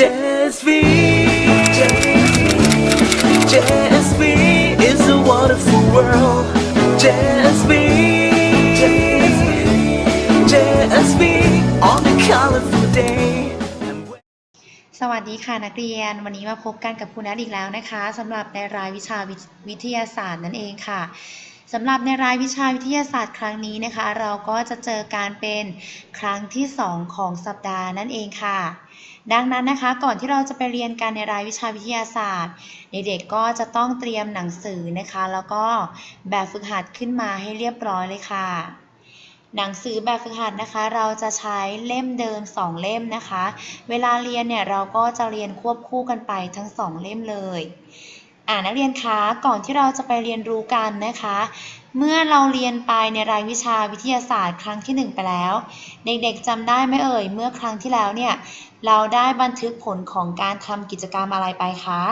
JSV JSV is a wonderful world JSV JSV on a colorful day สวัสดีค่ะนักเรียน วันนี้มาพบกันกับครูนัทอีกแล้วนะคะสำหรับในรายวิชาวิวิทยาศาสตร์นั่นเองค่ะสำหรับในรายวิชาวิทยาศาสตร์ครั้งนี้นะคะ เราก็จะเจอการเป็นครั้งที่ 2 ของสัปดาห์นั่นเองค่ะ ดังนั้นนะคะก่อนที่เราจะไปเรียนกันในรายวิชาวิทยาศาสตร์ เด็กๆก็จะต้องเตรียมหนังสือนะคะ แล้วก็แบบฝึกหัดขึ้นมาให้เรียบร้อยเลยค่ะ หนังสือแบบฝึกหัดนะคะ เราจะใช้เล่มเดิม 2 เล่มนะคะ เวลาเรียนเนี่ยเราก็จะเรียนควบคู่กันไปทั้ง 2 เล่มเลยอ่านักเรียนคะก่อนที่เราจะไปเรียนรู้กันนะคะ เมื่อเราเรียนไปในรายวิชาวิทยาศาสตร์ครั้งที่ 1 ไปแล้ว เด็กๆจำได้ไหมเอ่ย เมื่อครั้งที่แล้วเนี่ย เราได้บันทึกผลของการทำกิจกรรมอะไรไปคะ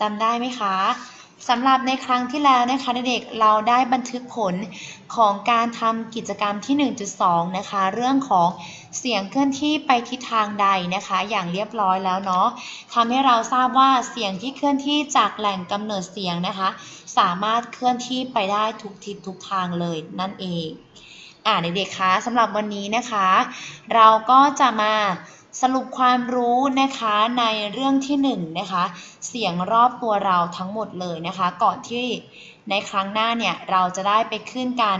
จำได้ไหมคะสำหรับในครั้งที่แล้วนะคะเด็กๆเราได้บันทึกผลของการทำกิจกรรมที่ 1.2 นะคะ เรื่องของ เสียงเคลื่อนที่ไปทิศทางใดนะคะ อย่างเรียบร้อยแล้วเนาะทำให้เราทราบว่าเสียงที่เคลื่อนที่จากแหล่งกำเนิดเสียงนะคะ สามารถเคลื่อนที่ไปได้ทุกทิศทุกทางเลยนั่นเองอ่าเด็กๆคะสำหรับวันนี้นะคะ เราก็จะมาสรุปความรู้นะคะในเรื่องที่1นงนะคะ เสียงรอบตัวเราทั้งหมดเลยนะคะ ก่อนที่ในครั้งหน้าเนี่ยเราจะได้ไปขึ้นกัน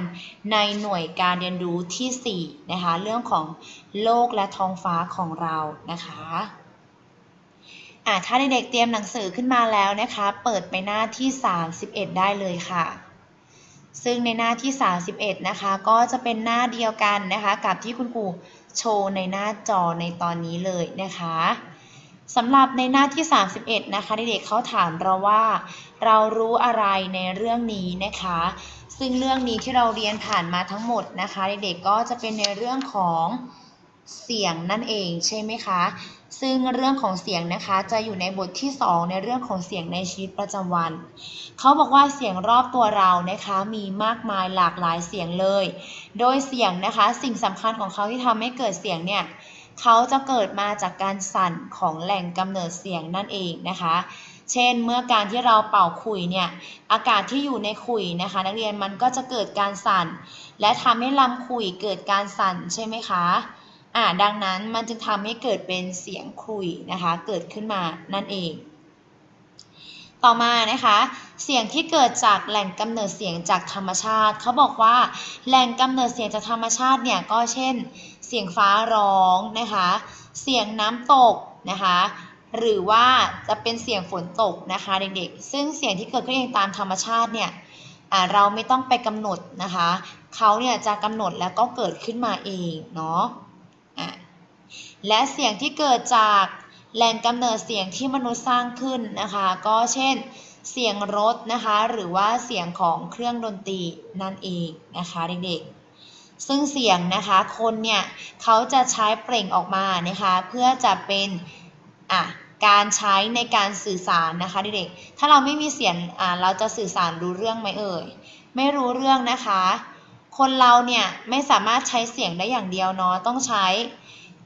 ในหน่วยการเรียนรู้ที่ 4 นะคะ เรื่องของ โลกและท้องฟ้าของเรานะคะอ่าถ้าเด็กๆเตรียมหนังสือขึ้นมาแล้วนะคะ เปิดไปหน้าที่ 31 ได้เลยค่ะ ซึ่งในหน้าที่ 31 นะคะ ก็จะเป็นหน้าเดียวกันนะคะ กับที่คุณครูโชว์ในหน้าจอในตอนนี้เลยนะคะสำหรับในหน้าที่ 31 นะคะเด็กๆเขาถามเราว่า เรารู้อะไรในเรื่องนี้นะคะ ซึ่งเรื่องนี้ที่เราเรียนผ่านมาทั้งหมดนะคะเด็กๆก็จะเป็นในเรื่องของ เสียงนั่นเองใช่ไหมคะ ซึ่งเรื่องของเสียงนะคะจะอยู่ในบทที่ 2 ในเรื่องของเสียงในชีวิตประจำวัน เขาบอกว่าเสียงรอบตัวเรานะคะมีมากมายหลากหลายเสียงเลย โดยเสียงนะคะสิ่งสำคัญของเขาที่ทำให้เกิดเสียงเนี่ยเขาจะเกิดมาจากการสั่นของแหล่งกำเนิดเสียงนั่นเองนะคะ เช่น เมื่อการที่เราเป่าขุยเนี่ย อากาศที่อยู่ในขุยนะคะ นักเรียนมันก็จะเกิดการสั่น และทำให้ลำขุยเกิดการสั่นใช่ไหมคะ อ่าดังนั้นมันจึงทำให้เกิดเป็นเสียงขลุ่ยนะคะ เกิดขึ้นมานั่นเอง ต่อมานะคะ เสียงที่เกิดจากแหล่งกำเนิดเสียงจากธรรมชาติ เขาบอกว่าแหล่งกำเนิดเสียงจากธรรมชาติเนี่ยก็เช่น เสียงฟ้าร้องนะคะ เสียงน้ำตกนะคะหรือว่าจะเป็นเสียงฝนตกนะคะเด็กๆ ซึ่งเสียงที่เกิดขึ้นเองตามธรรมชาติเนี่ยเราไม่ต้องไปกำหนดนะคะ เขาเนี่ยจะกำหนดแล้วก็เกิดขึ้นมาเองเนาะ และเสียงที่เกิดจากแหล่งกำเนิดเสียงที่มนุษย์สร้างขึ้นนะคะ ก็เช่น เสียงรถนะคะ หรือว่าเสียงของเครื่องดนตรีนั่นเองนะคะเด็กๆ ซึ่งเสียงนะคะคนเนี่ยเขาจะใช้เปล่งออกมานะคะ เพื่อจะเป็นอะการใช้ในการสื่อสารนะคะเด็กๆ ถ้าเราไม่มีเสียงอ่าเราจะสื่อสารรู้เรื่องไหมเอ่ย ไม่รู้เรื่องนะคะ คนเราเนี่ยไม่สามารถใช้เสียงได้อย่างเดียวเนาะ ต้องใช้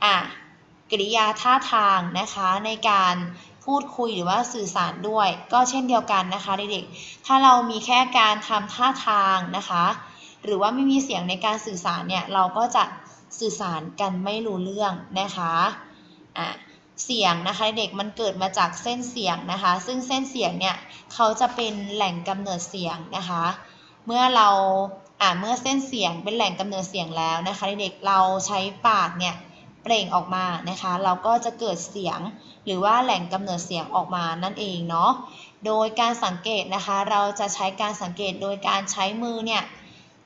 อะ กริยาท่าทางนะคะในการพูดคุยหรือว่าสื่อสารด้วย ก็เช่นเดียวกันนะคะเด็กๆถ้าเรามีแค่การทำท่าทางนะคะ หรือว่าไม่มีเสียงในการสื่อสารเนี่ยเราก็จะสื่อสารกันไม่รู้เรื่องนะคะอะเสียงนะคะเด็กมันเกิดมาจากเส้นเสียงนะคะ ซึ่งเส้นเสียงเนี่ยเขาจะเป็นแหล่งกำเนิดเสียงนะคะ เมื่อเราอ่าเมื่อเส้นเสียงเป็นแหล่งกำเนิดเสียงแล้วนะคะ เด็กเราใช้ปากเนี่ย เปล่งออกมานะคะ เราก็จะเกิดเสียงหรือว่าแหล่งกำเนิดเสียงออกมานั่นเองเนาะ โดยการสังเกตนะคะ เราจะใช้การสังเกตโดยการใช้มือเนี่ย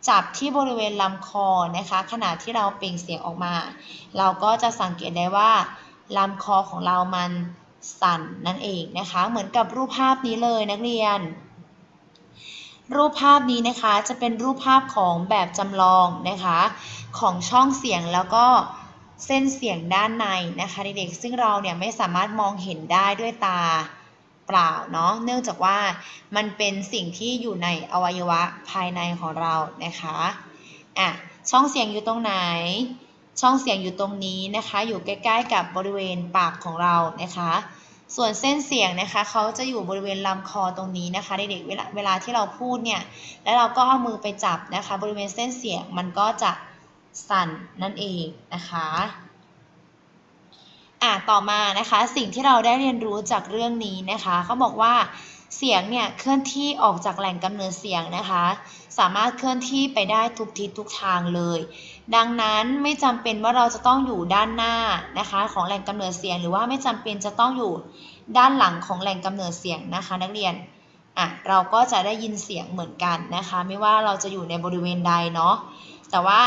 จับที่บริเวณลำคอนะคะ ขณะที่เราเปล่งเสียงออกมา เราก็จะสังเกตได้ว่าลำคอของเรามันสั่นนั่นเองนะคะ เหมือนกับรูปภาพนี้เลยนักเรียน รูปภาพนี้นะคะจะเป็นรูปภาพของแบบจำลองนะคะ ของช่องเสียงแล้วก็ เส้นเสียงด้านในนะคะเด็กๆซึ่งเราเนี่ยไม่สามารถมองเห็นได้ด้วยตาเปล่าเนาะเนื่องจากว่ามันเป็นสิ่งที่อยู่ในอวัยวะภายในของเรานะคะอะช่องเสียงอยู่ตรงไหน ช่องเสียงอยู่ตรงนี้นะคะ อยู่ใกล้ๆกับบริเวณปากของเรานะคะส่วนเส้นเสียงนะคะเขาจะอยู่บริเวณลำคอตรงนี้นะคะเด็กๆเวลาเวลาที่เราพูดเนี่ยแล้วเราก็เอามือไปจับนะคะ บริเวณเส้นเสียงมันก็จะ สั่นนั่นเองนะคะอะต่อมานะคะสิ่งที่เราได้เรียนรู้จากเรื่องนี้นะคะเขาบอกว่าเสียงเนี่ยเคลื่อนที่ออกจากแหล่งกำเนิดเสียงนะคะ สามารถเคลื่อนที่ไปได้ทุกทิศทุกทางเลย ดังนั้นไม่จำเป็นว่าเราจะต้องอยู่ด้านหน้านะคะของแหล่งกำเนิดเสียง หรือว่าไม่จำเป็นจะต้องอยู่ด้านหลังของแหล่งกำเนิดเสียงนะคะ นักเรียนอะเราก็จะได้ยินเสียงเหมือนกันนะคะ ไม่ว่าเราจะอยู่ในบริเวณใดเนาะ แต่ว่า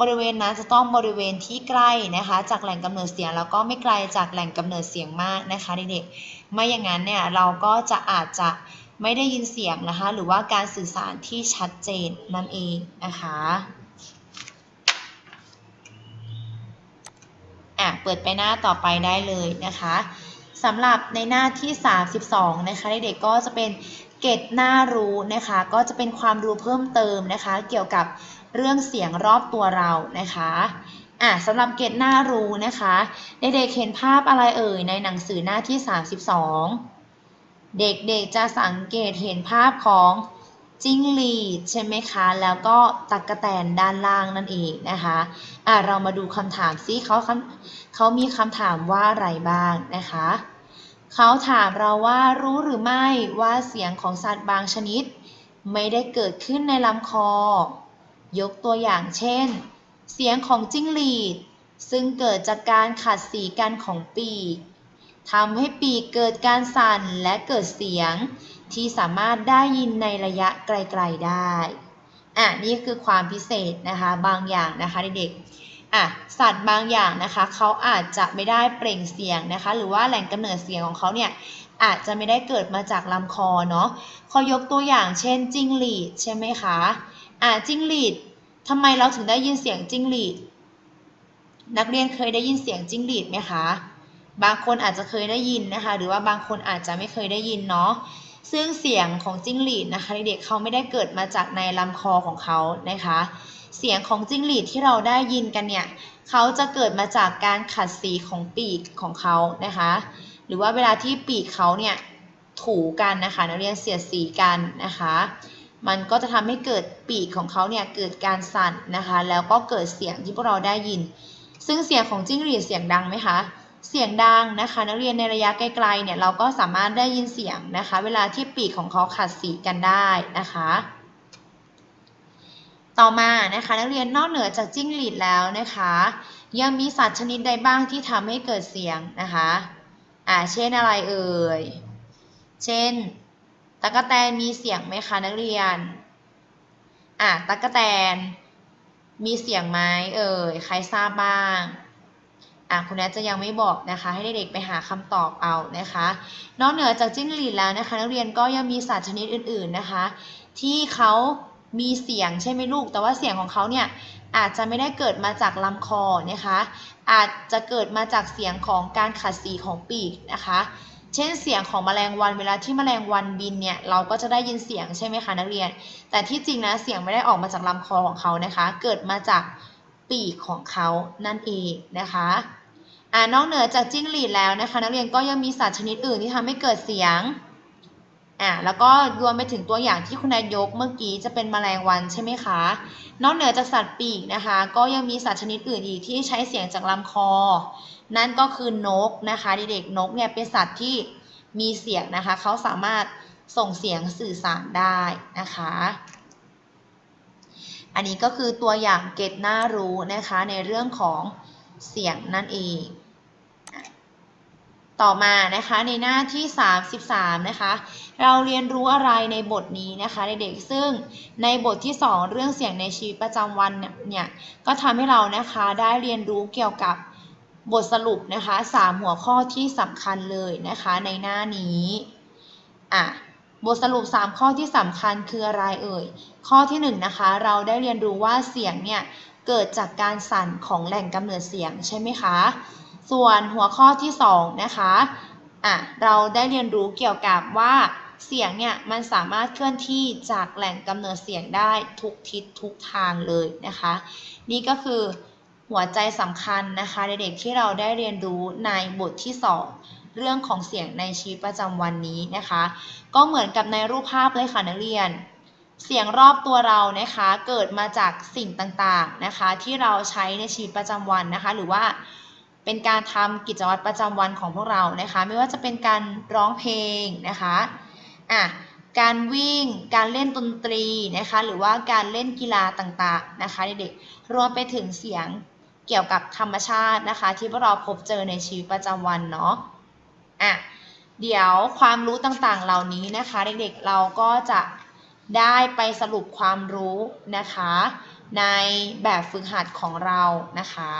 บริเวณนั้นจะต้องบริเวณที่ใกล้นะคะ จากแหล่งกำเนิดเสียงแล้วก็ไม่ไกลจากแหล่งกำเนิดเสียงมากนะคะเด็กๆไม่อย่างนั้นเนี่ยเราก็จะอาจจะไม่ได้ยินเสียงนะคะ หรือว่าการสื่อสารที่ชัดเจนนั่นเองนะคะอะเปิดไปหน้าต่อไปได้เลยนะคะสำหรับในหน้าที่ 32 นะคะเด็กๆก็จะเป็นเกร็ดหน้ารู้นะคะ ก็จะเป็นความรู้เพิ่มเติมนะคะ เกี่ยวกับ เรื่องเสียงรอบตัวเรานะคะอะสำหรับเกร็ดหน้ารู้นะคะเด็กๆเห็นภาพอะไรเอ่ยในหนังสือหน้าที่ 32 เด็กๆจะสังเกตเห็นภาพของจิ้งหรีดใช่ไหมคะ แล้วก็ตักกะแตนด้านล่างนั่นเองนะคะอะเรามาดูคำถามซิเขาเขามีคำถามว่าอะไรบ้างนะคะเขาถามเราว่ารู้หรือไม่ว่าเสียงของสัตว์บางชนิด ไม่ได้เกิดขึ้นในลำคอ ยกตัวอย่างเช่น เสียงของจิ้งหรีด ซึ่งเกิดจากการขัดสีกันของปีกทำให้ปีกเกิดการสั่นและเกิดเสียงที่สามารถได้ยินในระยะไกลๆได้ อะนี่คือความพิเศษนะคะบางอย่างนะคะเด็กๆ อะสัตว์บางอย่างนะคะเขาอาจจะไม่ได้เปล่งเสียงนะคะ หรือว่าแหล่งกำเนิดเสียงของเขาเนี่ยอาจจะไม่ได้เกิดมาจากลำคอเนาะขอยกตัวอย่างเช่นจิ้งหรีดใช่ไหมคะ อะจิ้งหรีดทำไมเราถึงได้ยินเสียงจิ้งหรีด นักเรียนเคยได้ยินเสียงจิ้งหรีดไหมคะ บางคนอาจจะเคยได้ยินนะคะ หรือว่าบางคนอาจจะไม่เคยได้ยินเนาะ ซึ่งเสียงของจิ้งหรีดนะคะเด็กๆเขาไม่ได้เกิดมาจากในลำคอของเขานะคะ เสียงของจิ้งหรีดที่เราได้ยินกันเนี่ยเขาจะเกิดมาจากการขัดสีของปีกของเขานะคะ หรือว่าเวลาที่ปีกเขาเนี่ยถูกันนะคะนักเรียนเสียดสีกันนะคะ มันก็จะทำให้เกิดปีกของเขาเนี่ยเกิดการสั่นนะคะ แล้วก็เกิดเสียงที่พวกเราได้ยิน ซึ่งเสียงของจิ้งหรีดเสียงดังไหมคะ เสียงดังนะคะ นักเรียนในระยะไกลๆเนี่ยเราก็สามารถได้ยินเสียงนะคะ เวลาที่ปีกของเขาขัดสีกันได้นะคะ ต่อมานะคะนักเรียนนอกเหนือจากจิ้งหรีดแล้วนะคะ ยังมีสัตว์ชนิดใดบ้างที่ทำให้เกิดเสียงนะคะอ่าเช่นอะไรเอ่ย เช่น ตะกะแตนมีเสียงไหมคะนักเรียน อะตะกะแตน มีเสียงไหมเอ่ยใครทราบบ้างอะคุณแนทจะยังไม่บอกนะคะ ให้เด็กๆไปหาคำตอบเอานะคะ นอกเหนือจากจิ้งหรีดแล้วนะคะ นักเรียนก็ยังมีสัตว์ชนิดอื่น ๆนะคะ ที่เขามีเสียงใช่ไหมลูก แต่ว่าเสียงของเขาเนี่ยอาจจะไม่ได้เกิดมาจากลำคอนะคะ อาจจะเกิดมาจากเสียงของการขัดสีของปีกนะคะ เช่นเสียงของแมลงวันเวลาที่แมลงวันบินเนี่ยเราก็จะได้ยินเสียงใช่ไหมคะนักเรียน แต่ที่จริงนะเสียงไม่ได้ออกมาจากลำคอของเขานะคะ เกิดมาจากปีกของเขานั่นเองนะคะอ่านอกเหนือจากจิ้งหรีดแล้วนะคะ นักเรียนก็ยังมีสัตว์ชนิดอื่นที่ทำให้เกิดเสียงอ่าแล้วก็รวมไปถึงตัวอย่างที่คุณนายยกเมื่อกี้จะเป็นแมลงวันใช่ไหมคะ นอกเหนือจากสัตว์ปีกนะคะ ก็ยังมีสัตว์ชนิดอื่นอีกที่ใช้เสียงจากลำคอ นั่นก็คือนกนะคะเด็กๆนกเนี่ยเป็นสัตว์ที่มีเสียงนะคะเขาสามารถส่งเสียงสื่อสารได้นะคะ อันนี้ก็คือตัวอย่างเกตน่ารู้นะคะในเรื่องของเสียงนั่นเอง ต่อมานะคะในหน้าที่ 33นะคะเราเรียนรู้อะไรในบทนี้นะคะเด็กๆซึ่งในบทที่ 2 เรื่องเสียงในชีวิตประจำวันเนี่ยก็ทำให้เรานะคะได้เรียนรู้เกี่ยวกับ บทสรุปนะคะ3หัวข้อที่สำคัญเลยนะคะในหน้านี้อะบทสรุป 3 ข้อที่สำคัญคืออะไรเอ่ย ข้อที่1นงนะคะ เราได้เรียนรู้ว่าเสียงเนี่ยเกิดจากการสั่นของแหล่งกำเนิดเสียงใช่ไหมคะ ส่วนหัวข้อที่2นะคะอะเราได้เรียนรู้เกี่ยวกับว่าเสียงเนี่ยมันสามารถเคลื่อนที่จากแหล่งกำเนิดเสียงได้ทุกทิศทุกทางเลยนะคะ นี่ก็คือ หัวใจสำคัญนะคะเด็กๆที่เราได้เรียนรู้ในบทที่ 2 เรื่องของเสียงในชีวิตประจำวันนี้นะคะ ก็เหมือนกับในรูปภาพเลยค่ะนักเรียน เสียงรอบตัวเรานะคะเกิดมาจากสิ่งต่างๆนะคะ ที่เราใช้ในชีวิตประจำวันนะคะ หรือว่าเป็นการทำกิจวัตรประจำวันของพวกเรานะคะ ไม่ว่าจะเป็นการร้องเพลงนะคะอะการวิ่ง การเล่นดนตรีนะคะ หรือว่าการเล่นกีฬาต่างๆนะคะเด็กๆ รวมไปถึงเสียง เกี่ยวกับธรรมชาตินะคะ ที่พวกเราพบเจอในชีวิตประจำวันเนาะอะเดี๋ยวความรู้ต่างๆเหล่านี้นะคะ เด็กๆเราก็จะได้ไปสรุปความรู้นะคะ ในแบบฝึกหัดของเรานะคะ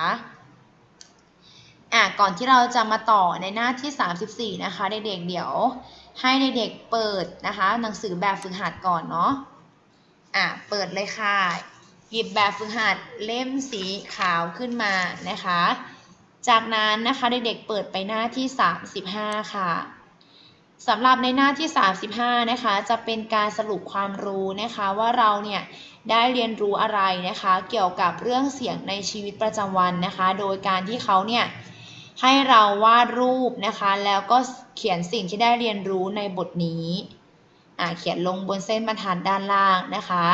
อะก่อนที่เราจะมาต่อในหน้าที่ 34 นะคะเด็กๆเดี๋ยวให้เด็กๆเปิดนะคะ หนังสือแบบฝึกหัดก่อนเนาะอะเปิดเลยค่ะ หยิบแบบฝึกหัดเล่มสีขาวขึ้นมานะคะ จากนั้นนะคะเด็กๆเปิดไปหน้าที่ 35 ค่ะสำหรับในหน้าที่ 35 นะคะ จะเป็นการสรุปความรู้นะคะว่าเราเนี่ยได้เรียนรู้อะไรนะคะ เกี่ยวกับเรื่องเสียงในชีวิตประจำวันนะคะ โดยการที่เขาเนี่ยให้เราวาดรูปนะคะ แล้วก็เขียนสิ่งที่ได้เรียนรู้ในบทนี้เขียนลงบนเส้นบรรทัดด้านล่างนะคะ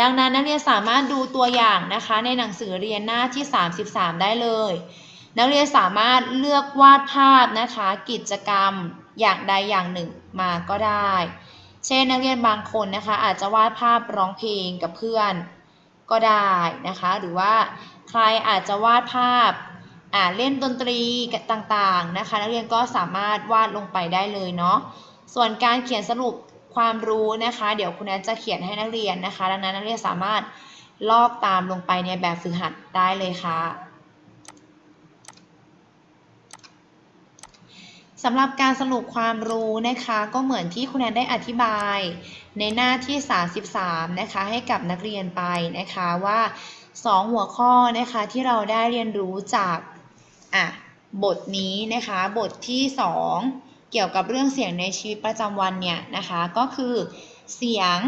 ดังนั้นนักเรียนสามารถดูตัวอย่างนะคะในหนังสือเรียนหน้าที่ 33 ได้เลย นักเรียนสามารถเลือกวาดภาพนะคะ กิจกรรมอย่างใดอย่างหนึ่งมาก็ได้ เช่นนักเรียนบางคนนะคะ อาจจะวาดภาพร้องเพลงกับเพื่อนก็ได้นะคะ หรือว่าใครอาจจะวาดภาพอ่าเล่นดนตรีต่างๆนะคะ นักเรียนก็สามารถวาดลงไปได้เลยเนาะส่วนการเขียนสรุป ความรู้นะคะ เดี๋ยวคุณแอนจะเขียนให้นักเรียนนะคะ ดังนั้นนักเรียนสามารถลอกตามลงไปในแบบฝึกหัดได้เลยค่ะสำหรับการสรุปความรู้นะคะก็เหมือนที่คุณแอนได้อธิบาย ในหน้าที่ 33 นะคะ ให้กับนักเรียนไปนะคะว่า 2 หัวข้อนะคะที่เราได้เรียนรู้จากอะบทนี้นะคะ บทที่ 2 เกี่ยวกับเรื่องเสียงในชีวิตประจำวันเนี่ยนะคะก็คือเสียง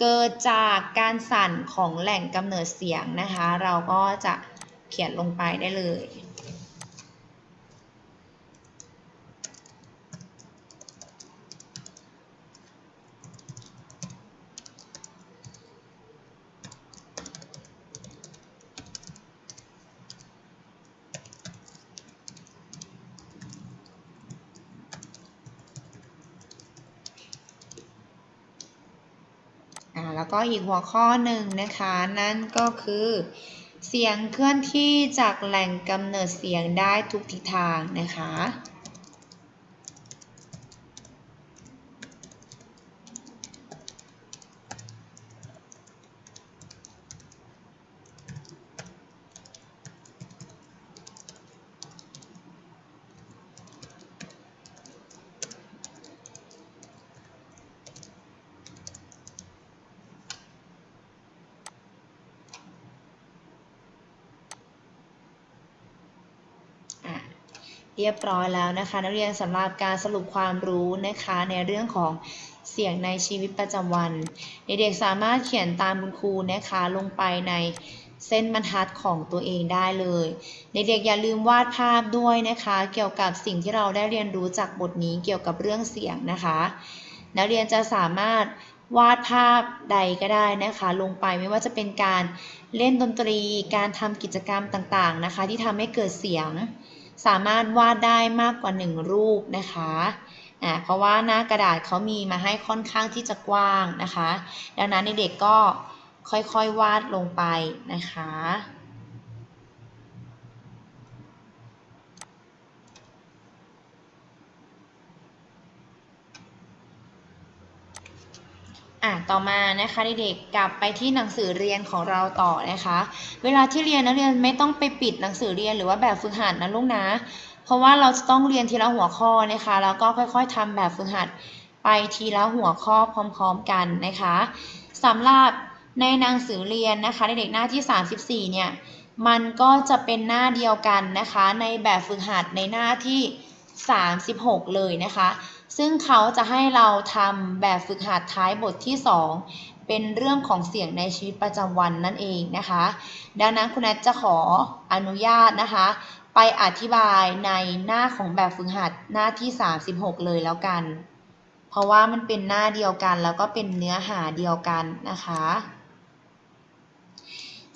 เกิดจากการสั่นของแหล่งกำเนิดเสียงนะคะ เราก็จะเขียนลงไปได้เลย ออีกหัวข้อหนึ่งนะคะ นั่นก็คือ เสียงเคลื่อนที่จากแหล่งกำเนิดเสียงได้ทุกทิศทางนะคะ อะ เรียบร้อยแล้วนะคะ นักเรียนสำหรับการสรุปความรู้นะคะในเรื่องของเสียงในชีวิตประจำวัน เด็กๆสามารถเขียนตามคุณครูนะคะลงไปในเส้นบรรทัดของตัวเองได้เลย เด็กๆอย่าลืมวาดภาพด้วยนะคะ เกี่ยวกับสิ่งที่เราได้เรียนรู้จากบทนี้เกี่ยวกับเรื่องเสียงนะคะ นักเรียนจะสามารถวาดภาพใดก็ได้นะคะ ลงไปไม่ว่าจะเป็นการเล่นดนตรี การทำกิจกรรมต่างๆนะคะ ที่ทำให้เกิดเสียง สามารถวาดได้มากกว่า 1 รูปนะคะอ่าเพราะว่าหน้ากระดาษเขามีมาให้ค่อนข้างที่จะกว้างนะคะ ดังนั้นเด็กๆก็ค่อยๆวาดลงไปนะคะ อะต่อมานะคะเด็กๆกลับไปที่หนังสือเรียนของเราต่อนะคะ เวลาที่เรียนนักเรียนไม่ต้องไปปิดหนังสือเรียนหรือว่าแบบฝึกหัดนะลูกนะ เพราะว่าเราจะต้องเรียนทีละหัวข้อนะคะ แล้วก็ค่อยๆทำแบบฝึกหัดไปทีละหัวข้อพร้อมๆกันนะคะสำหรับในหนังสือเรียนนะคะเด็กๆหน้าที่ 34 เนี่ยมันก็จะเป็นหน้าเดียวกันนะคะ ในแบบฝึกหัดในหน้าที่ 36 เลยนะคะ ซึ่งเขาจะให้เราทำแบบฝึกหัดท้ายบทที่ 2 เป็นเรื่องของเสียงในชีวิตประจำวันนั่นเองนะคะ ดังนั้นคุณแอดจะขออนุญาตนะคะ ไปอธิบายในหน้าของแบบฝึกหัดหน้าที่ 36 เลยแล้วกัน เพราะว่ามันเป็นหน้าเดียวกันแล้วก็เป็นเนื้อหาเดียวกันนะคะ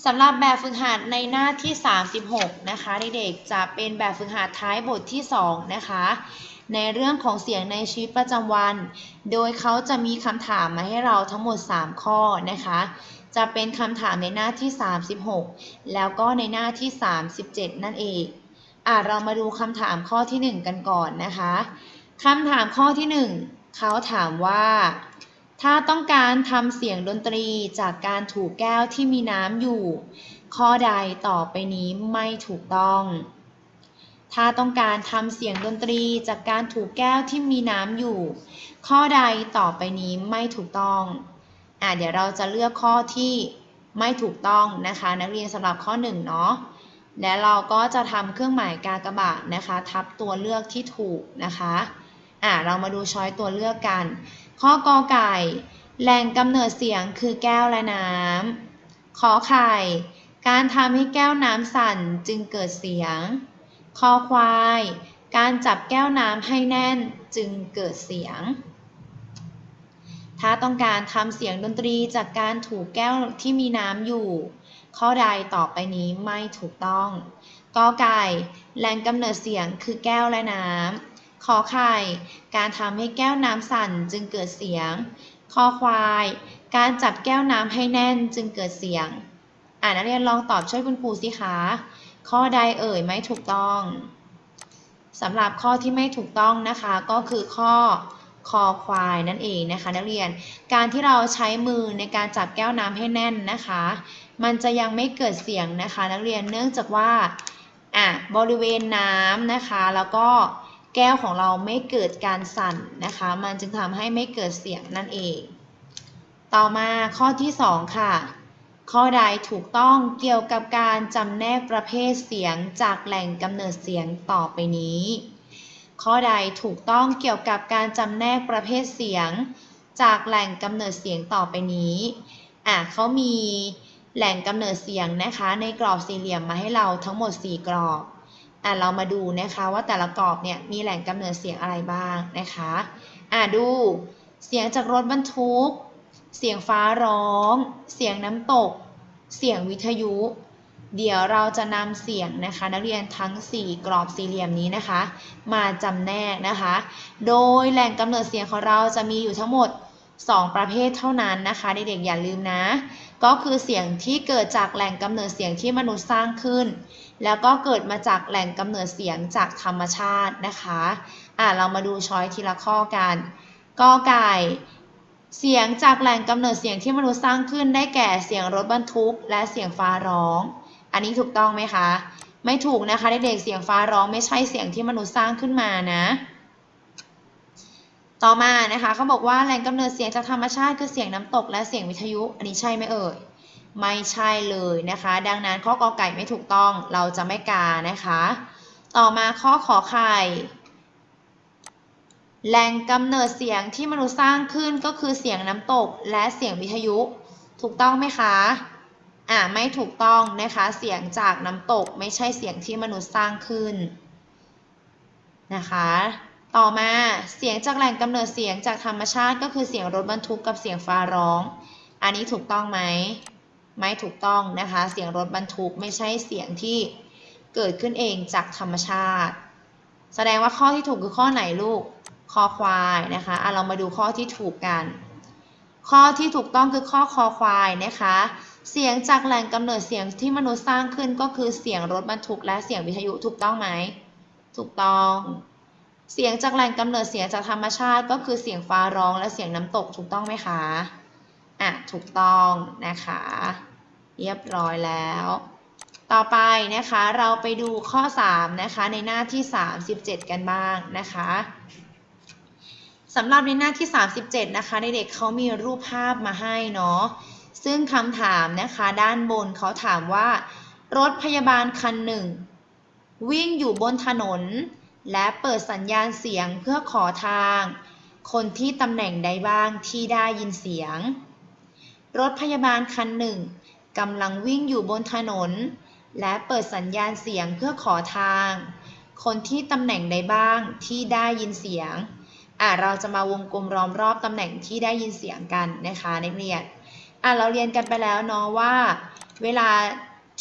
สำหรับแบบฝึกหัดในหน้าที่ 36 นะคะเด็กๆจะเป็นแบบฝึกหัดท้ายบทที่ 2 นะคะ ในเรื่องของเสียงในชีวิตประจำวัน โดยเขาจะมีคำถามมาให้เราทั้งหมด 3 ข้อนะคะ จะเป็นคำถามในหน้าที่ 36 แล้วก็ในหน้าที่ 37 นั่นเองอะเรามาดูคำถามข้อที่ 1 กันก่อนนะคะคำถามข้อที่ 1 เขาถามว่า ถ้าต้องการทำเสียงดนตรีจากการถูกแก้วที่มีน้ำอยู่ ข้อใดต่อไปนี้ไม่ถูกต้อง ถ้าต้องการทำเสียงดนตรีจากการถูกแก้วที่มีน้ำอยู่ ข้อใดต่อไปนี้ไม่ถูกต้องอะเดี๋ยวเราจะเลือกข้อที่ไม่ถูกต้องนะคะ นักเรียนสำหรับข้อ1เนาะและเราก็จะทำเครื่องหมายกากบาทนะคะ ทับตัวเลือกที่ถูกนะคะอะเรามาดูช้อยตัวเลือกกัน ข้อกอไก่ แหล่งกำเนิดเสียงคือแก้วและน้ำขอไข่ การทำให้แก้วน้ำสั่นจึงเกิดเสียง คอควาย การจับแก้วน้ำให้แน่นจึงเกิดเสียง ถ้าต้องการทำเสียงดนตรีจากการถูกแก้วที่มีน้ำอยู่ ข้อใดต่อไปนี้ไม่ถูกต้องกอไก่แหล่งกำเนิดเสียงคือแก้วและน้ำขอไข่ การทำให้แก้วน้ำสั่นจึงเกิดเสียงคอควาย การจับแก้วน้ำให้แน่นจึงเกิดเสียง อ่านักเรียนลองตอบช่วยคุณครูสิคะ ข้อใดเอ่ยไม่ถูกต้องสำหรับข้อที่ไม่ถูกต้องนะคะก็คือข้อคอควายนั่นเองนะคะ นักเรียนการที่เราใช้มือในการจับแก้วน้ำให้แน่นนะคะ มันจะยังไม่เกิดเสียงนะคะ นักเรียนเนื่องจากว่าอะบริเวณน้ำนะคะ แล้วก็แก้วของเราไม่เกิดการสั่นนะคะ มันจึงทำให้ไม่เกิดเสียงนั่นเอง ต่อมาข้อที่สองค่ะ ข้อใดถูกต้องเกี่ยวกับการจำแนกประเภทเสียงจากแหล่งกำเนิดเสียงต่อไปนี้ ข้อใดถูกต้องเกี่ยวกับการจำแนกประเภทเสียง จากแหล่งกำเนิดเสียงต่อไปนี้ อะเขามีแหล่งกำเนิดเสียงนะคะ ในกรอบสี่เหลี่ยมมาให้เราทั้งหมด 4 กรอบ อะเรามาดูนะคะว่าแต่ละกรอบเนี่ยมีแหล่งกำเนิดเสียงอะไรบ้างนะคะ อะดูเสียงจากรถบรรทุก เสียงฟ้าร้อง เสียงน้ำตก เสียงวิทยุ เดี๋ยวเราจะนำเสียงนะคะ นักเรียนทั้ง 4 กรอบสี่เหลี่ยมนี้นะคะ มาจำแนกนะคะ โดยแหล่งกำเนิดเสียงของเราจะมีอยู่ทั้งหมด 2 ประเภทเท่านั้นนะคะเด็กๆอย่าลืมนะ ก็คือเสียงที่เกิดจากแหล่งกำเนิดเสียงที่มนุษย์สร้างขึ้น แล้วก็เกิดมาจากแหล่งกำเนิดเสียงจากธรรมชาตินะคะอะเรามาดูช้อยทีละข้อกันกอไก่ เสียงจากแหล่งกำเนิดเสียงที่มนุษย์สร้างขึ้นได้แก่เสียงรถบรรทุก และเสียงฟ้าร้อง อันนี้ถูกต้องไหมคะ ไม่ถูกนะคะเด็กๆเสียงฟ้าร้องไม่ใช่เสียงที่มนุษย์สร้างขึ้นมานะ ต่อมานะคะเขาบอกว่าแหล่งกำเนิดเสียงจากธรรมชาติคือเสียงน้ำตกและเสียงวิทยุ อันนี้ใช่ไหมเอ่ย ไม่ใช่เลยนะคะ ดังนั้นข้อกอไก่ไม่ถูกต้องเราจะไม่กานะคะ ต่อมาข้อขอไข่ แหล่งกำเนิดเสียงที่มนุษย์สร้างขึ้นก็คือเสียงน้ำตกและเสียงวิทยุ ถูกต้องไหมคะ อ่าไม่ถูกต้องนะคะ เสียงจากน้ำตกไม่ใช่เสียงที่มนุษย์สร้างขึ้นนะคะ ต่อมาเสียงจากแหล่งกำเนิดเสียงจากธรรมชาติ ก็คือเสียงรถบรรทุกกับเสียงฟ้าร้อง อันนี้ถูกต้องไหมไม่ถูกต้องนะคะ เสียงรถบรรทุกไม่ใช่เสียงที่เกิดขึ้นเองจากธรรมชาติ แสดงว่าข้อที่ถูกคือข้อไหนลูก คอควายนะคะอะเรามาดูข้อที่ถูกกัน ข้อที่ถูกต้องคือข้อคอควายนะคะ เสียงจากแหล่งกำเนิดเสียงที่มนุษย์สร้างขึ้นก็คือเสียงรถบรรทุกและเสียงวิทยุถูกต้องไหม ถูกต้อง เสียงจากแหล่งกำเนิดเสียงจากธรรมชาติก็คือเสียงฟ้าร้องและเสียงน้ำตกถูกต้องไหมคะ อะ ถูกต้องนะคะ เรียบร้อยแล้วต่อไปนะคะเราไปดูข้อ 3 นะคะ ในหน้าที่ 37 กันบ้างนะคะ สำหรับในหน้าที่ 37 นะคะในเด็กเขามีรูปภาพมาให้เนาะซึ่งคำถามนะคะด้านบนเขาถามว่า รถพยาบาลคันหนึ่ง วิ่งอยู่บนถนน และเปิดสัญญาณเสียงเพื่อขอทาง คนที่ตำแหน่งใดบ้างที่ได้ยินเสียง รถพยาบาลคันหนึ่งกำลังวิ่งอยู่บนถนน และเปิดสัญญาณเสียงเพื่อขอทาง คนที่ตำแหน่งใดบ้างที่ได้ยินเสียง อะเราจะมาวงกลมล้อมรอบตำแหน่งที่ได้ยินเสียงกันนะคะนักเรียนอะเราเรียนกันไปแล้วเนาะว่าเวลา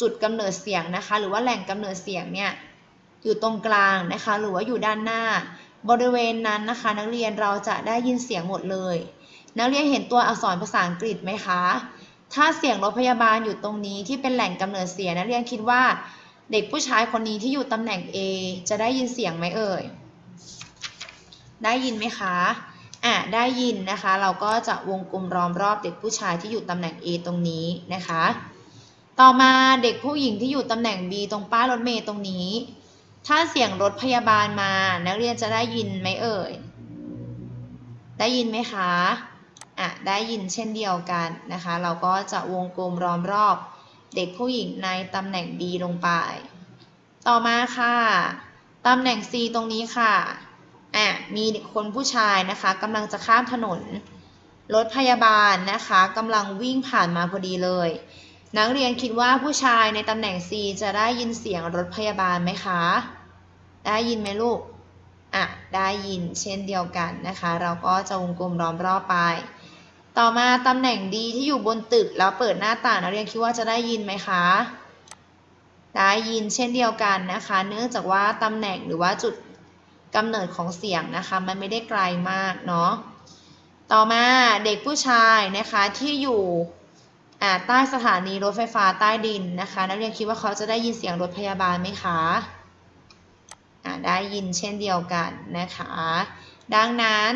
จุดกำเนิดเสียงนะคะ หรือว่าแหล่งกำเนิดเสียงเนี่ยอยู่ตรงกลางนะคะ หรือว่าอยู่ด้านหน้า บริเวณนั้นนะคะ นักเรียนเราจะได้ยินเสียงหมดเลย นักเรียนเห็นตัวอักษรภาษาอังกฤษไหมคะ ถ้าเสียงรถพยาบาลอยู่ตรงนี้ที่เป็นแหล่งกำเนิดเสียงนักเรียนคิดว่า เด็กผู้ชายคนนี้ที่อยู่ตำแหน่ง A จะได้ยินเสียงไหมเอ่ย ได้ยินไหมคะอะได้ยินนะคะ เราก็จะวงกลมล้อมรอบเด็กผู้ชายที่อยู่ตำแหน่ง A ตรงนี้นะคะ ต่อมาเด็กผู้หญิงที่อยู่ตำแหน่ง B ตรงป้ายรถเมล์ตรงนี้ ถ้าเสียงรถพยาบาลมา นักเรียนจะได้ยินไหมเอ่ย ได้ยินไหมคะอะได้ยินเช่นเดียวกันนะคะ เราก็จะวงกลมล้อมรอบเด็กผู้หญิงในตำแหน่ง B ลงไป ต่อมาค่ะ ตำแหน่ง C ตรงนี้ค่ะ อะมีคนผู้ชายนะคะกำลังจะข้ามถนน รถพยาบาลนะคะกำลังวิ่งผ่านมาพอดีเลย นักเรียนคิดว่าผู้ชายในตำแหน่ง C จะได้ยินเสียงรถพยาบาลไหมคะ ได้ยินไหมลูกอะได้ยินเช่นเดียวกันนะคะ เราก็จะวงกลมล้อมรอบไป ต่อมาตำแหน่ง D ที่อยู่บนตึกแล้วเปิดหน้าต่างนักเรียนคิดว่าจะได้ยินไหมคะได้ยินเช่นเดียวกันนะคะ เนื่องจากว่าตำแหน่งหรือว่าจุด กำเนิดของเสียงนะคะ มันไม่ได้ไกลมากเนาะต่อมาเด็กผู้ชายนะคะที่อยู่ใต้สถานีรถไฟฟ้าใต้ดินนะคะนักเรียนคิดว่าเขาจะได้ยินเสียงรถพยาบาลไหมคะได้ยินเช่นเดียวกันนะคะ ดังนั้น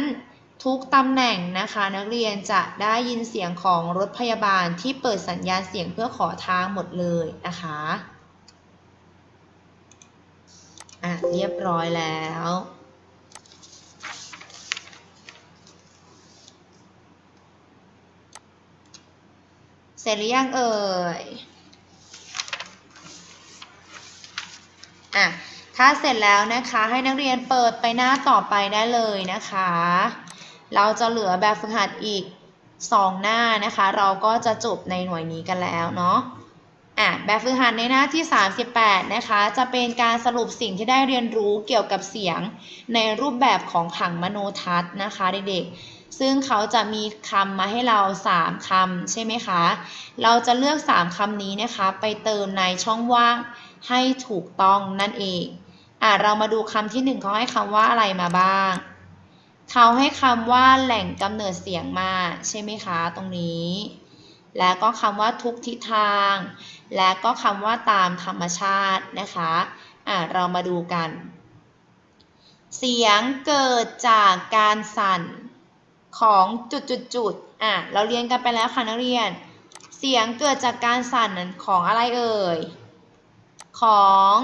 ทุกตำแหน่งนะคะนักเรียนจะได้ยินเสียงของรถพยาบาลที่เปิดสัญญาณเสียงเพื่อขอทางหมดเลยนะคะ อะเรียบร้อยแล้ว เสร็จหรือยังเอ่ย อะ ถ้าเสร็จแล้วนะคะ ให้นักเรียนเปิดไปหน้าต่อไปได้เลยนะคะ เราจะเหลือแบบฝึกหัดอีก 2 หน้านะคะ เราก็จะจบในหน่วยนี้กันแล้วเนาะ อะแบบฝึกหัดในหน้าที่ 38 นะคะ จะเป็นการสรุปสิ่งที่ได้เรียนรู้เกี่ยวกับเสียงในรูปแบบของผังมโนทัศน์นะคะเด็กๆ ซึ่งเขาจะมีคำมาให้เรา 3คำใช่ไหมคะ เราจะเลือก 3คำนี้นะคะ ไปเติมในช่องว่างให้ถูกต้องนั่นเอง อะเรามาดูคำที่ 1 เขาให้คำว่าอะไรมาบ้าง เขาให้คำว่าแหล่งกำเนิดเสียงมาใช่ไหมคะ ตรงนี้ แล้วก็คำว่าทุกทิศทาง และก็คำว่าตามธรรมชาตินะคะอะเรามาดูกัน เสียงเกิดจากการสั่นของจุดๆๆอะเราเรียนกันไปแล้วค่ะนักเรียน เสียงเกิดจากการสั่นของอะไรเอ่ย ของ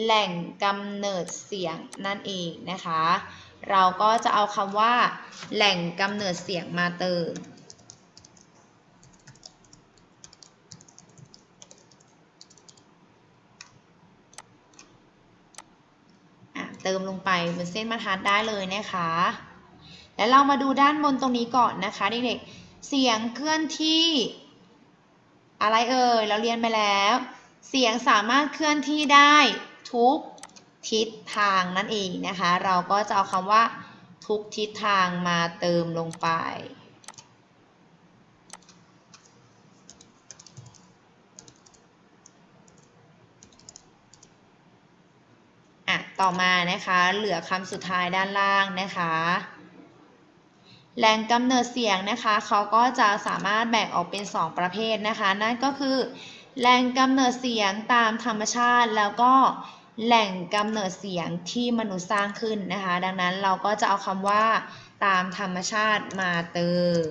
แหล่งกำเนิดเสียงนั่นเองนะคะ เราก็จะเอาคำว่า แหล่งกำเนิดเสียงมาเติม อะเติมลงไปบนเส้นบรรทัดได้เลยนะคะ แล้วเรามาดูด้านบนตรงนี้ก่อนนะคะเด็กๆ เสียงเคลื่อนที่ อะไรเอ่ย เราเรียนไปแล้ว เสียงสามารถเคลื่อนที่ได้ทุกทิศทางนั่นเองนะคะ เราก็จะเอาคำว่าทุกทิศทางมาเติมลงไป อะต่อมานะคะเหลือคำสุดท้ายด้านล่างนะคะแหล่งกำเนิดเสียงนะคะเขาก็จะสามารถแบ่งออกเป็น 2 ประเภทนะคะ นั่นก็คือแหล่งกำเนิดเสียงตามธรรมชาติ แล้วก็แหล่งกำเนิดเสียงที่มนุษย์สร้างขึ้นนะคะ ดังนั้นเราก็จะเอาคำว่าตามธรรมชาติมาเติม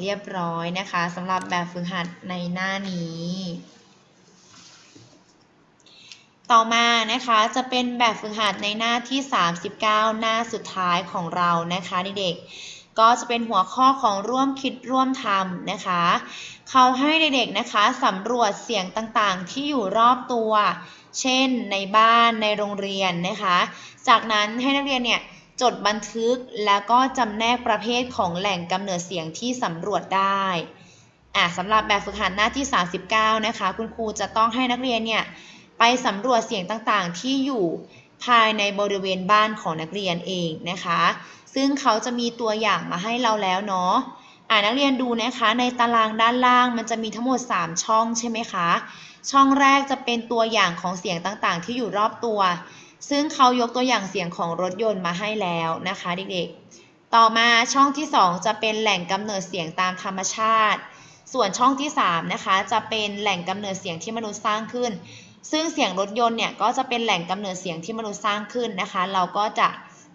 เรียบร้อยนะคะสำหรับแบบฝึกหัดในหน้านี้ ต่อมานะคะจะเป็นแบบฝึกหัดในหน้าที่ 39 หน้าสุดท้ายของเรานะคะเด็กๆก็จะเป็นหัวข้อของร่วมคิดร่วมทำนะคะ เขาให้เด็กๆนะคะสำรวจเสียงต่างๆ ที่อยู่รอบตัว เช่นในบ้านในโรงเรียนนะคะ จากนั้นให้นักเรียนเนี่ย จดบันทึกแล้วก็จำแนกประเภทของแหล่งกำเนิดเสียงที่สำรวจได้อะสำหรับแบบฝึกหัดหน้าที่ 39 นะคะ คุณครูจะต้องให้นักเรียนเนี่ยไปสำรวจเสียงต่างๆ ที่อยู่ภายในบริเวณบ้านของนักเรียนเองนะคะ ซึ่งเขาจะมีตัวอย่างมาให้เราแล้วเนาะอ่านักเรียนดูนะคะ ในตารางด้านล่างมันจะมีทั้งหมด 3 ช่องใช่ไหมคะ ช่องแรกจะเป็นตัวอย่างของเสียงต่างๆ ที่อยู่รอบตัว ซึ่งเขายกตัวอย่างเสียงของรถยนต์มาให้แล้วนะคะเด็กๆ ต่อมาช่องที่ 2 จะเป็นแหล่งกำเนิดเสียงตามธรรมชาติ ส่วนช่องที่3นะคะจะเป็นแหล่งกำเนิดเสียงที่มนุษย์สร้างขึ้น ซึ่งเสียงรถยนต์เนี่ยก็จะเป็นแหล่งกำเนิดเสียงที่มนุษย์สร้างขึ้นนะคะ เราก็จะ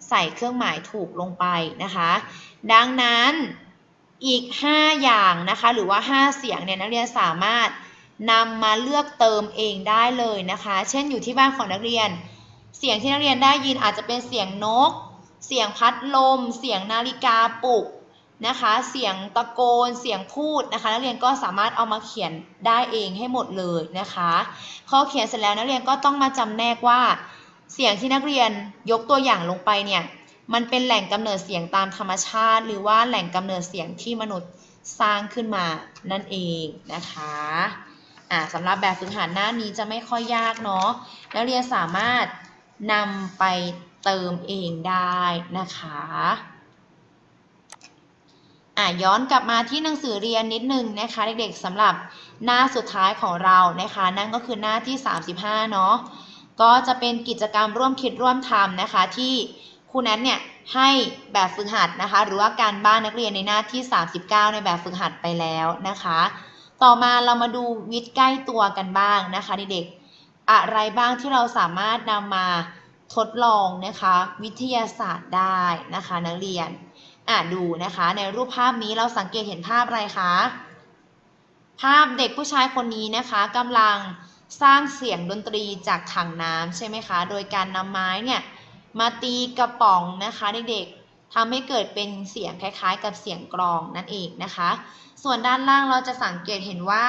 ใส่เครื่องหมายถูกลงไปนะคะ ดังนั้นอีก 5 อย่างนะคะ หรือว่า 5 เสียงเนี่ยนักเรียนสามารถนำมาเลือกเติมเองได้เลยนะคะ เช่นอยู่ที่บ้านของนักเรียน เสียงที่นักเรียนได้ยินอาจจะเป็นเสียงนก เสียงพัดลม เสียงนาฬิกาปลุกนะคะ เสียงตะโกน เสียงพูดนะคะ นักเรียนก็สามารถเอามาเขียนได้เองให้หมดเลยนะคะ พอเขียนเสร็จแล้วนักเรียนก็ต้องมาจำแนกว่า เสียงที่นักเรียนยกตัวอย่างลงไปเนี่ย มันเป็นแหล่งกำเนิดเสียงตามธรรมชาติ หรือว่าแหล่งกำเนิดเสียงที่มนุษย์สร้างขึ้นมานั่นเองนะคะอ่าสำหรับแบบฝึกหัดหน้านี้จะไม่ค่อยยากเนาะ นักเรียนสามารถ นำไปเติมเองได้นะคะอะย้อนกลับมาที่หนังสือเรียนนิดนึงนะคะเด็กๆสำหรับหน้าสุดท้ายของเรานะคะ นั่นก็คือหน้าที่ 35 เนาะก็จะเป็นกิจกรรมร่วมคิดร่วมทำนะคะ ที่ครูแนทเนี่ยให้แบบฝึกหัดนะคะ หรือว่าการบ้านนักเรียนในหน้าที่ 39 ในแบบฝึกหัดไปแล้วนะคะ ต่อมาเรามาดูวิทย์ใกล้ตัวกันบ้างนะคะเด็กๆ อะไรบ้างที่เราสามารถนำมาทดลองนะคะวิทยาศาสตร์ได้นะคะ นักเรียนอะดูนะคะ ในรูปภาพนี้เราสังเกตเห็นภาพอะไรคะภาพเด็กผู้ชายคนนี้นะคะกำลังสร้างเสียงดนตรีจากถังน้ำใช่ไหมคะ โดยการนำไม้เนี่ยมาตีกระป๋องนะคะเด็กๆทำให้เกิดเป็นเสียงคล้ายๆ กับเสียงกลองนั่นเองนะคะ ส่วนด้านล่างเราจะสังเกตเห็นว่า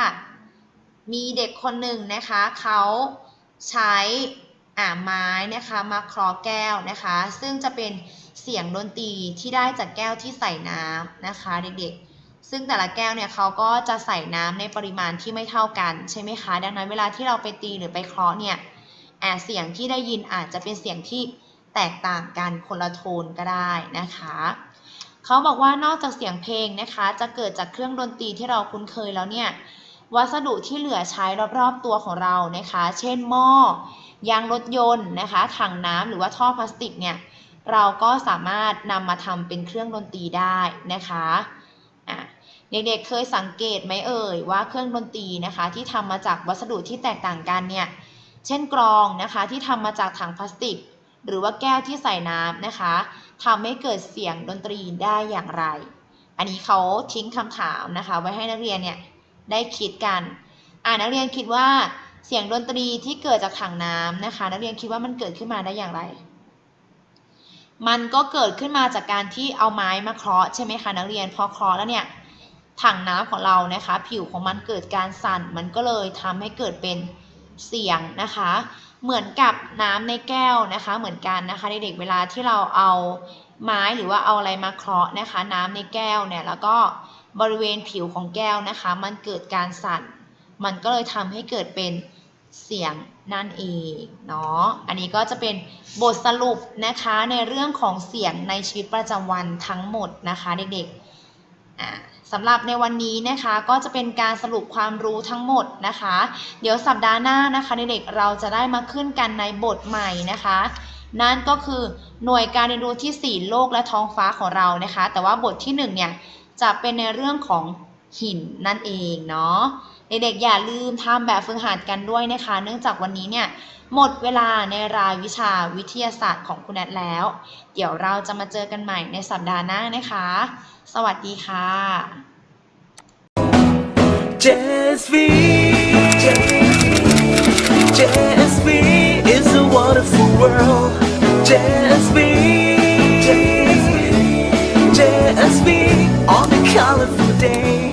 มีเด็กคนหนึ่งนะคะเขา ใช้อ่าไม้นะคะมาคลอแก้วนะคะ ซึ่งจะเป็นเสียงดนตรีที่ได้จากแก้วที่ใส่น้ำนะคะเด็กๆ ซึ่งแต่ละแก้วเนี่ยเขาก็จะใส่น้ำในปริมาณที่ไม่เท่ากันใช่ไหมคะ ดังนั้นเวลาที่เราไปตีหรือไปเคาะเนี่ยอ่าเสียงที่ได้ยินอาจจะเป็นเสียงที่แตกต่างกันคนละโทนก็ได้นะคะเขาบอกว่านอกจากเสียงเพลงนะคะ จะเกิดจากเครื่องดนตรีที่เราคุ้นเคยแล้วเนี่ย วัสดุที่เหลือใช้รอบๆตัวของเรานะคะ เช่นหม้อยางรถยนต์นะคะถังน้ำหรือว่าท่อพลาสติกเนี่ยเราก็สามารถนำมาทำเป็นเครื่องดนตรีได้นะคะอะเด็กๆเคยสังเกตไหมเอ่ยว่าเครื่องดนตรีนะคะ ที่ทำมาจากวัสดุที่แตกต่างกันเนี่ยเช่นกรองนะคะที่ทำมาจากถังพลาสติก หรือว่าแก้วที่ใส่น้ำนะคะทำให้เกิดเสียงดนตรีได้อย่างไร อันนี้เขาทิ้งคำถามนะคะ ไว้ให้นักเรียนเนี่ย ได้คิดกันอ่านักเรียนคิดว่าเสียงดนตรีที่เกิดจากถังน้ำนะคะ นักเรียนคิดว่ามันเกิดขึ้นมาได้อย่างไร มันก็เกิดขึ้นมาจากการที่เอาไม้มาเคาะใช่ไหมคะนักเรียนพอเคาะแล้วเนี่ยถังน้ำของเรานะคะ ผิวของมันเกิดการสั่น มันก็เลยทำให้เกิดเป็นเสียงนะคะ เหมือนกับน้ำในแก้วนะคะ เหมือนกันนะคะเด็กๆเวลาที่เราเอาไม้หรือว่าเอาอะไรมาเคาะนะคะ น้ำในแก้วเนี่ยแล้วก็ บริเวณผิวของแก้วนะคะ มันเกิดการสั่น มันก็เลยทำให้เกิดเป็นเสียงนั่นเองเนาะ อันนี้ก็จะเป็นบทสรุปนะคะในเรื่องของเสียงในชีวิตประจำวันทั้งหมดนะคะเด็กๆสำหรับในวันนี้นะคะก็จะเป็นการสรุปความรู้ทั้งหมดนะคะ เดี๋ยวสัปดาห์หน้านะคะเด็กๆเราจะได้มาขึ้นกันในบทใหม่นะคะนั่นก็คือหน่วยการเรียนรู้ที่ 4 โลกและท้องฟ้าของเรานะคะ แต่ว่าบทที่1เนี่ย จะเป็นในเรื่องของหินนั่นเองเนาะเด็กๆอย่าลืมทำแบบฝึกหัดกันด้วยนะคะ เนื่องจากวันนี้เนี่ยหมดเวลาในรายวิชาวิทยาศาสตร์ของคุณแอดแล้ว เดี๋ยวเราจะมาเจอกันใหม่ในสัปดาห์หน้านะคะ สวัสดีค่ะ JSV JSV is a wonderful world JSV JSV JSV on a colorful day.